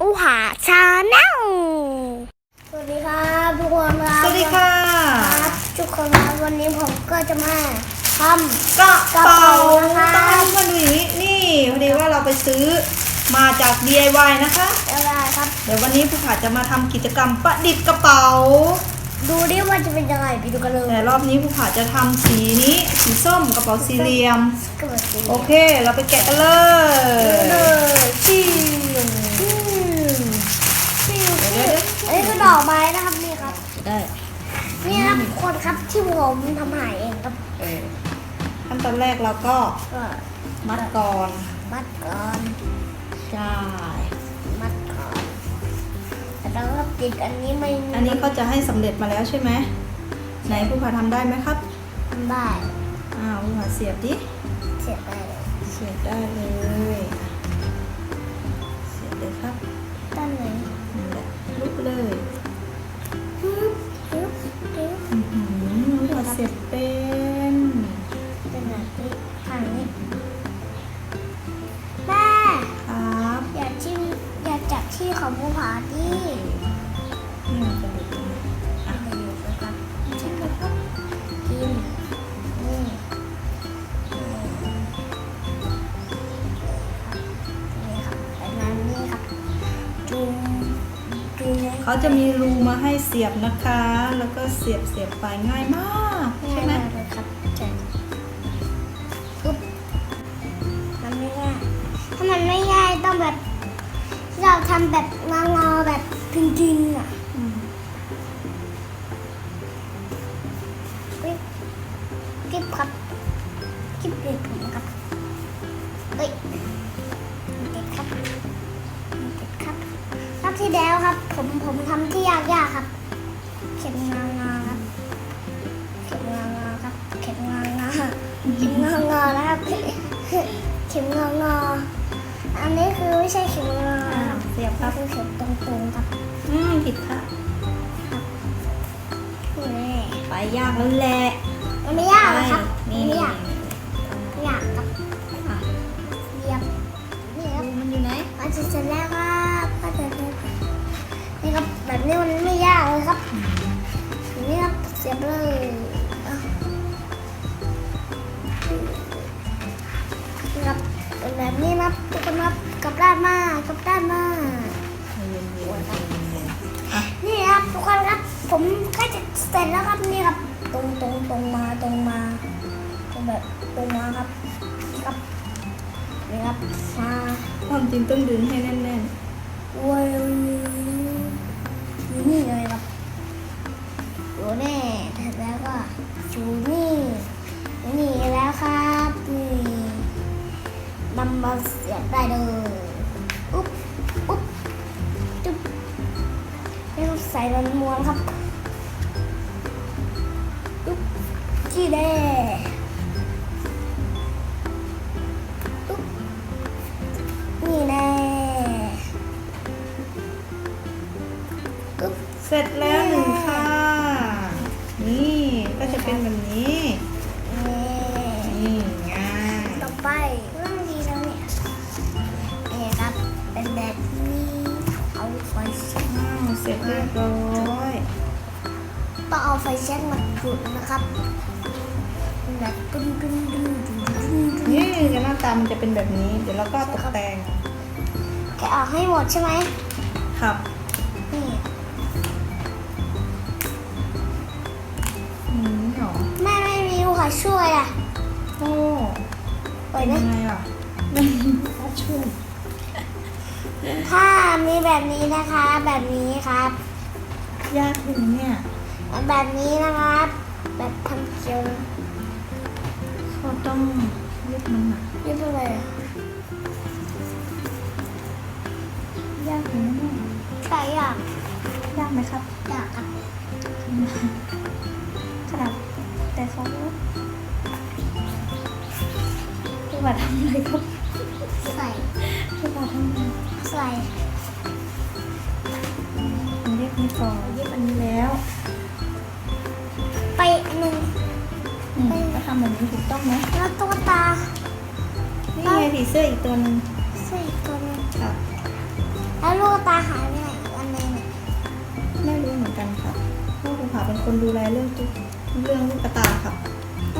อูหาชาแนลสวัสดีครับทุกคนครับสวัสดีค่ะ ครับทุกคนครับวันนี้ผมก็จะมาทกระเป๋านะคะต้องให้เพื่อนดูอย่างนี้นี่พอดีว่าเราไปซื้อมาจาก DIY นะคะำอะไรครับ เดี๋ยววันนี้ผู้ขาจะมาทำกิจกรรมประดิษฐ์กระเป๋า ดูดิว่าจะเป็นยังไงไปดูกันเลยแต่รอบนี้ผู้ขาจะทำสีนี้สีส้มกระเป๋าสี่เหลี่ยมก็แบบนี้โอเค เราไปแกะกันเลเลยยชิวชิวชิว อันนี้คือดอกไม้นะครับนี่ครับ ได้นี่ครับทุกคนครับที่ผมทำหายเองครับเออขั้นตอนแรกเราก็ก็มัดก่อนมัดก่อนใช่มัดก่อนแต่เราก็ติดอันนี้ไม่อันนี้ก็จะให้สำเร็จมาแล้วใช่ไหมไหนผู้ขาทำได้ไหมครับทำได้อ้าวผู้ขาเสียบดิเสียไปเลยเสียบได้เลยเสียบเลยครับ เลยฮึบฮึบฮึบอื้อหือเราเสียบเป็นเป็นแบบนี้ทางนี้แม่ครับ อย่าจิ้มอย่าจับที่ของภูผาดิ จะมีรูมาให้เสียบนะคะ แล้วก็เสียบเสียบไปง่ายมากใช่ไหมง่ายเลยครับใช่ปุ๊บมันไม่ง่ายถ้ามันไม่ง่ายต้องแบบ เราทำแบบงอๆแบบพิงๆอะ ที่แล้วครับ ผมผมทำที่ยากๆครับ เข็มงางาครับ เข็มงางาครับ เข็มงางาเข็มงางาแล้วครับ เข็มงางาอันนี้คือไม่ใช่เข็มงาอ่าครับเสียบคก็รับคือเข็มตรงๆครับ อืมผิดค่ะนี่ไปยากแล้วแหละมันไม่ยากนะครับ นี่ไม่นี่ยาก ผมใกล้จะเสร็จแล้วครับนี่ครับ ตรงตรงตรงมาตรงมาตรงแบบตรงมาครับนี่ครับนี่ครับมาความจริงต้องดึงให้แน่นว้าวอยู่นี่เลยครับอยู่แน่เสร็จแล้วก็อยู่นี่อยู่นี่แล้วครับนี่นำมาเสียบได้เลยอุ๊บอุ๊บจุ๊บให้เราใส่มันม้วนครับ จีแดอุ๊บนี่แน่ๆเสร็จแล้วหนึ่งค่ะ นี่ก็จะเป็นแบบนี้นี่ง่ายต่อไปเรื่องดีแล้วเนี่ยนี่ครับเป็นแบบนี้เอาไฟแช็กอ้าวเสร็จเรียบร้อยต้องเอาไฟแช็กมาจุดนะครับ แบบปึ้งปึ้งปึ้งปึ้งปึ้งปึ้งนี่หน้าตามันจะเป็นแบบนี้ เดี๋ยวเราก็ตกแต่งแกะออกให้หมดใช่ไหมครับนี่อืมหรอแม่ไม่มีลูกค้าช่วยอะโอ้เปิเป็ดนไหมยังไงล่ะถ้าช่วยถ้ามีแบบนี้นะคะ แบบนี้ครับ ยากถึงเนี่ย แบบนี้นะครับ แบบทำเกียว เขาต้องยึดมันหนักนี่เป็นอะไรอะยากถึงเนี่ยใช่ยากยากไหมครับยากครับขนาดแต่เขาพี่ว่าทำอะไรครับใส่พี่ว่าทำอะไรใส่เรียกนี่ก่อนเรียกอันนี้แล้ว แบบนี้ถูกต้องไหมแล้วตุ๊กตานี่ไงผีเสื้ออีกตัวหนึงใส่อีกตัวหนึงครับแล้วแล้วลูกตาหายไปไหนอีกอันหนึงเนี่ยไม่รู้เหมือนกันครับพ่อภูผาเป็นคนดูแลเรื่องตุ๊กเรื่องลูกกระตาครับ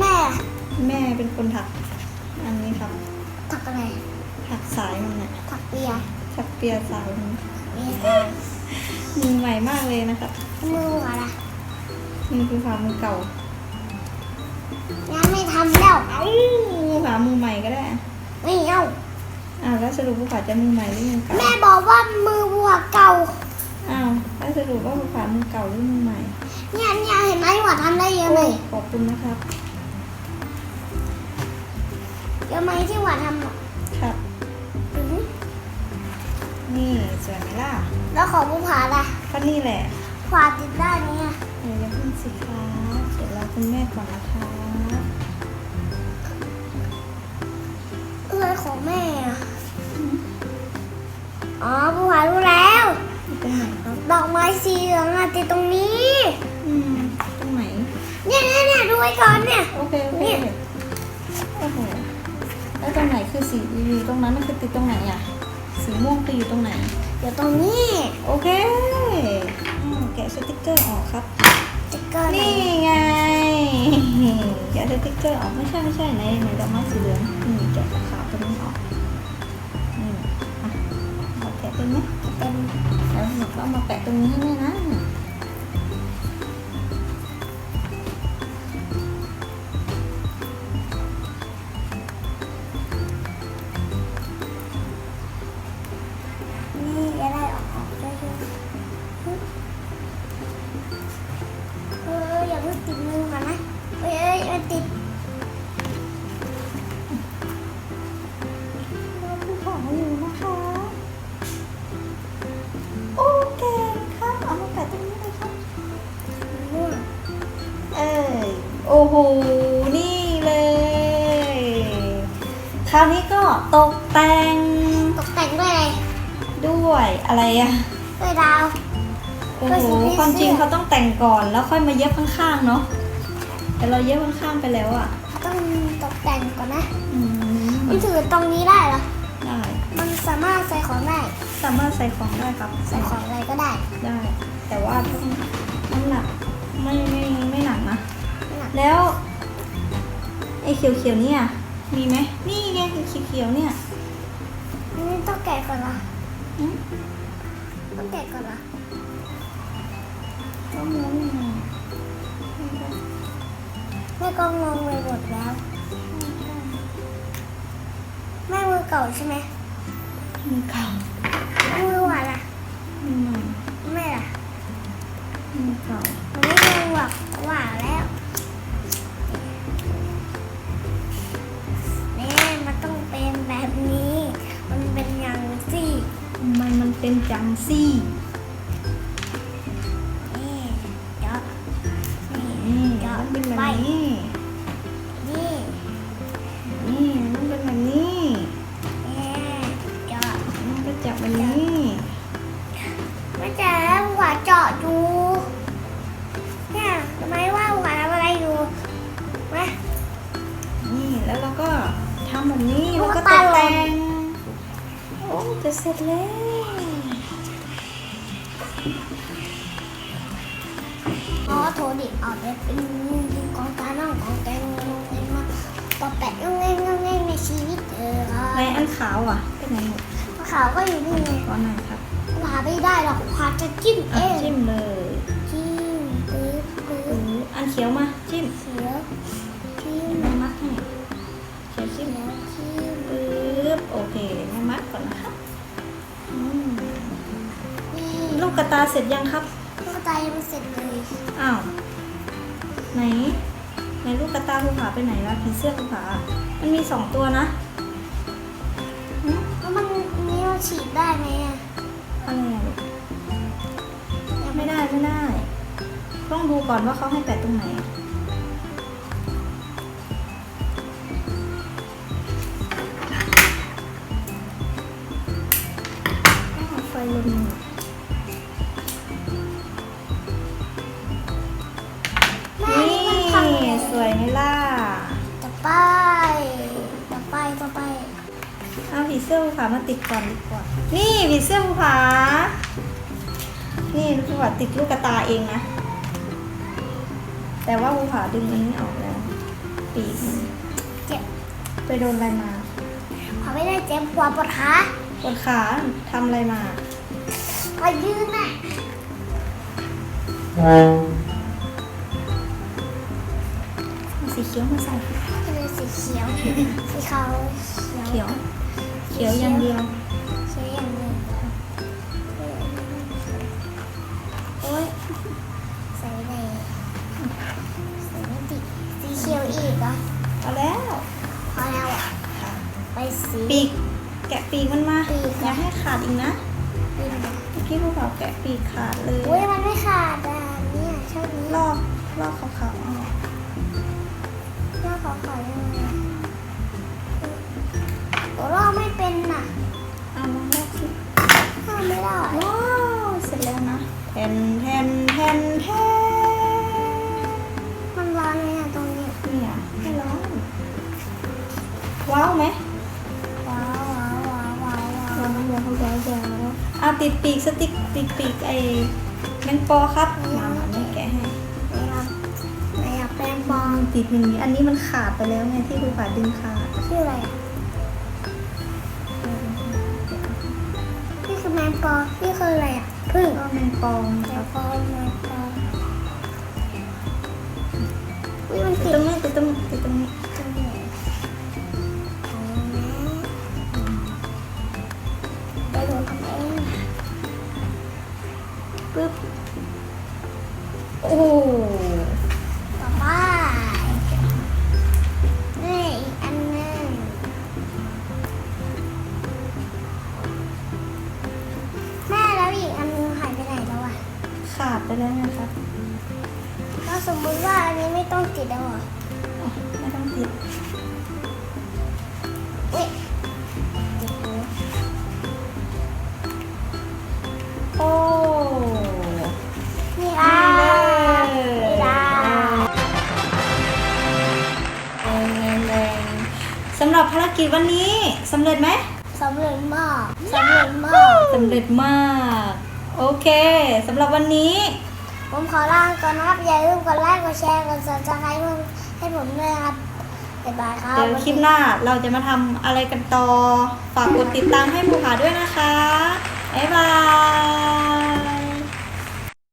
แม่อะแม่เป็นคนถัก อันนี้ครับถักอะไรถักสายมันน่ะถักเปียถักเปียสายมันเปียมือใหม่มากเลยนะครับมือหัวละนี่คือผามือเก่า ยังไม่ทำแล้วเอ้าภูผามือใหม่ก็ได้อะไม่เอาอ้าวแล้วสรุปภูผาจะมือใหม่หรือมือเก่าแม่บอกว่ามือหัวเก่า อ้าวแล้วสรุปว่าภูผามือเก่าหรือมือใหม่เนี่ยเนี่ยเห็นไหมหัวทำได้เยอะไหมโอ้ขอบคุณนะครับเยอะไหมที่หัวทำอะครับ อือหือนี่สวยไหมล่ะแล้วของผู้ผาล่ะก็นี่แหละ ขวาติดได้ไหมอะ เดี๋ยวจะพึ่งสิคะเดี๋ยวรอคุณแม่ก่อนนะคะ ของแม่อะอ๋อผู้ผารู้แล้วอยู่ตรงไหนครับดอกไม้สีเหลืองอะติดตรงนี้ อืมตรงไหน เนี่ยเนี่ยเนี่ยดูไว้ก่อนเนี่ย โอเคโอเคเนี่ยโอ้โหแล้วตรงไหนคือสีอยู่ตรงนั้นมันคือติดตรงไหนอะสีม่วงคืออยู่ตรงไหน เดี๋ยวตรงนี้ โอเคอืมแกะสติกเกอร์ออกครับสติ๊กเกอร์ไหนนี่ไงแกะสติกเกอร์ออกไม่ใช่ไม่ใช่ไหนไหนดอกไม้สีเหลืองนี่แกะ ขาวตัวนี้ออกนี่อะแปะเป็นไหมเป็นแล้วหนูก็มาแปะตรงนี้ให้แม่นะ หนี่เลย คราวนี้ก็ตกแต่งตกแต่งด้วยอะไรด้วยอะไรอะด้วยดาวโอ้ก็โหสีไม่ความจริงเสื้อเขาต้องแต่งก่อนแล้วค่อยมาเย็บข้างๆเนาะแต่เราเย็บข้างๆไปแล้วอะต้องตกแต่งก่อนนะอืมมันถือตรงนี้ได้เหรอได้มันสามารถใส่ของได้สามารถใส่ของได้ครับ ใส่ของอะไรก็ได้ได้ แต่ว่าต้องน้ำหนักไม่ไม่ไม่หนักนะไม่หนัก แล้วไอ้เขียวๆเนี่ยมีไหมนี่ไงเขียวๆเนี่ยอันนี่ต้องแกะก่อนเหรออืมต้องแกะก่อนเหรอก็ม้วนยังไงแม่ก็งงไปหมดแล้วแม่มือเก่าใช่ไหมมีเก่า โทรดิออกไปเป็นยิงของการนั่งของแกงงงเองมาปอแปะงงเงงงงเงในชีวิตเออในอันขาวอะเป็นไงหมดขาวก็อยู่นี่ไงก้อนไหนครับหาไม่ได้หรอกพาจะจิ้มเองจิ้มเลยจิ้มปึ๊บปึ๊อืบอันเขียวมาจิ้มเขียวจิ้มม่มัดให้เขียวจิ้มเขียวจิ้มปึ๊บโอเคแม่มัดก่อนนะคะอืมนี่ลูกกระตาเสร็จยังครับ ตายังไม่เสร็จเลยอ้าวไหนไหนลูกกระตาภูผาไปไหนวะผีเสื้อภูผามันมีสองตัวนะหึแล้วมันนี่มันฉีดได้ไหมอะอะไรอะลูกไม่ได้ไม่ได้ ต้องดูก่อนว่าเขาให้แปะตรงไหนามาติดก่อนดีกว่า นี่ผีเสื้อภูผา นี่ภูผาติดลูกกระตาเองนะ แต่ว่าภูผาดึงอันนี้ออกแล้ว ปีกมันเจ็บ ไปโดนอะไรมาขอไม่ได้เจ็บหัวปวดขาปวดขาทำอะไรมาขอยืนน่ะเอาสีเขียวมาใส่เป็นสีเขียว สีขาวเขียว เขียวเขียวอย่างเดียวเขียวอย่างหนึ่งโอ๊ยใส่เลยใส่ไม่ติดสีเขียวอีกเหรอเอาแล้วพอแล้วอะไปสีปีกแกะปีกมันมาปีกอย่าให้ขาดอีกนะปีกเมื่อกี้ภูผาแกะปีกขาดเลยอุ้ยมันไม่ขาด ว้าวว้าวว้าวว้าวว้าวเอาติดปีกสติ๊กติดปีกไอ้แมงปอครับมามาไม่แกะให้ไหนครับไหนอะแปรงบอลติดอย่างนี้ อันนี้มันขาดไปแล้วไงที่ภูผาดึงขาดชื่ออะไรอะนี่คือแมงปอนี่คืออะไรอะพึ่งก็แมงปองแมครังบปอแมงปออุ้ ขาดไปแล้วนะครับถ้าสมมุติว่าอันนี้ไม่ต้องติดแล้วเหรออ๋อไม่ต้องติดอุ๊ยติดหูโอ้นี่อะนี่นี่เลยอะแรงแรงแรงสำหรับภารกิจวันนี้สำเร็จไหมสำเร็จมากสำเร็จมาก สำเร็จมาก โอเคสำหรับวันนี้ ผมขอลาก่อนนะครับอย่าลืมกดไลค์กดแชร์กด subscribe ให้ผมด้วยนะครับบ๊ายบายครับเดี๋ยวคลิปหน้าเราจะมาทำอะไรกันต่อ ฝากกดติดตามให้ภูผาด้วยนะคะบ๊ายบาย